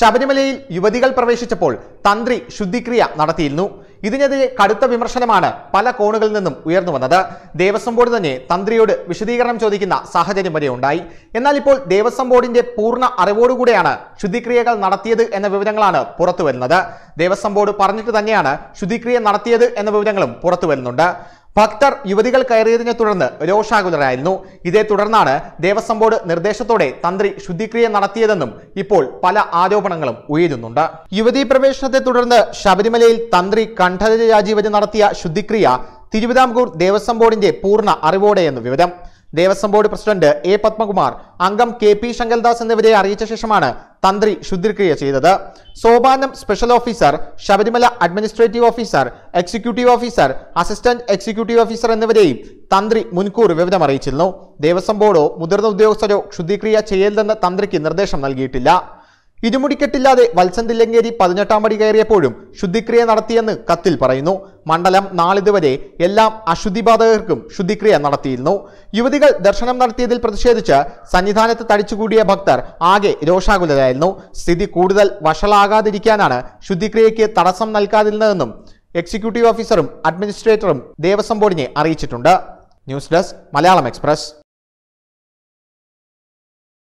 ശബരിമലയിൽ യുവതികൾ പ്രവേശിച്ചപ്പോൾ തന്ത്രി ശുദ്ധിക്രിയ നടത്തിയിരുന്നു. ഇതിനെതിരെ കടുത്ത വിമർശനമാണ് പല കോണുകളിൽ നിന്നും ഉയർന്നു വന്നത്. ദേവസ്വം ബോർഡ് തന്നെ തന്ത്രിയോട് വിശദീകരണം ചോദിക്കുന്ന സാഹചര്യം വരെ ഉണ്ടായി. എന്നാൽ ഇപ്പോൾ ദേവസ്വം ബോർഡിന്റെ പൂർണ അറിവോടുകൂടെയാണ് ശുദ്ധിക്രിയകൾ നടത്തിയത് എന്ന വിവരങ്ങളാണ് പുറത്തു വരുന്നത് ദേവസ്വം ബോർഡ് പറഞ്ഞിട്ട് തന്നെയാണ് ശുദ്ധിക്രിയ നടത്തിയത് എന്ന വിവരങ്ങളും പുറത്തു വരുന്നുണ്ട് ഭക്തർ യുവതികൾ കയറിയതിനെ തുടർന്ന് രോഷാകുലരായിരുന്നു. ഇതേ തുടർന്നാണ് ദേവസ്വം ബോർഡ് നിർദ്ദേശത്തോടെ തന്ത്രി ശുദ്ധിക്രിയ നടത്തിയതെന്നും ഇപ്പോൾ പല ആരോപണങ്ങളും ഉയരുന്നുണ്ട്. യുവതീ പ്രവേശനത്തെ തുടർന്ന് ശബരിമലയിൽ തന്ത്രി കണ്ഠരജ രാജീവര് നടത്തിയ ശുദ്ധിക്രിയ തിരുവിതാംകൂർ ദേവസ്വം ബോർഡിന്റെ പൂർണ അറിവോടെയെന്ന് വിവരം. Devaswom board president A Padmakumar അംഗം കെ പി ശങ്കൽദാസ് എന്നിവരെ അറിയിച്ച ശേഷമാണ് തന്ത്രി ശുദ്ധിക്രിയ ചെയ്തത്. Sopanam special officer Sabarimala administrative officer executive officer assistant executive officer എന്നിവരെയും തന്ത്രി മുൻകൂർ വിവരം അറിയിച്ചിരുന്നു. ദേവസ്വം ബോർഡോ മുതിർന്ന ഉദ്യോഗസ്ഥരോ ശുദ്ധിക്രിയ ചെയ്യരുതെന്ന് തന്ത്രിക്ക് നിർദ്ദേശം നൽകിയിട്ടില്ല. ഇരുമുടിക്കെട്ടില്ലാതെ വത്സന്തില്ലങ്കേരി പതിനെട്ടാം പടി കയറിയപ്പോഴും ശുദ്ധിക്രിയ നടത്തിയെന്ന് കത്തിൽ പറയുന്നു. മണ്ഡലം നാളിതുവരെ എല്ലാം അശുദ്ധിബാധകർക്കും ശുദ്ധിക്രിയ നടത്തിയിരുന്നു. യുവതികൾ ദർശനം നടത്തിയതിൽ പ്രതിഷേധിച്ച് സന്നിധാനത്ത് തടിച്ചുകൂടിയ ഭക്തർ ആകെ രോഷാകുലരായിരുന്നു. സ്ഥിതി കൂടുതൽ വഷളാകാതിരിക്കാനാണ് ശുദ്ധിക്രിയയ്ക്ക് തടസ്സം നൽകാതിരുന്നതെന്നും എക്സിക്യൂട്ടീവ് ഓഫീസറും അഡ്മിനിസ്ട്രേറ്ററും ദേവസ്വം ബോർഡിനെ അറിയിച്ചിട്ടുണ്ട്. News desk Malayalam express.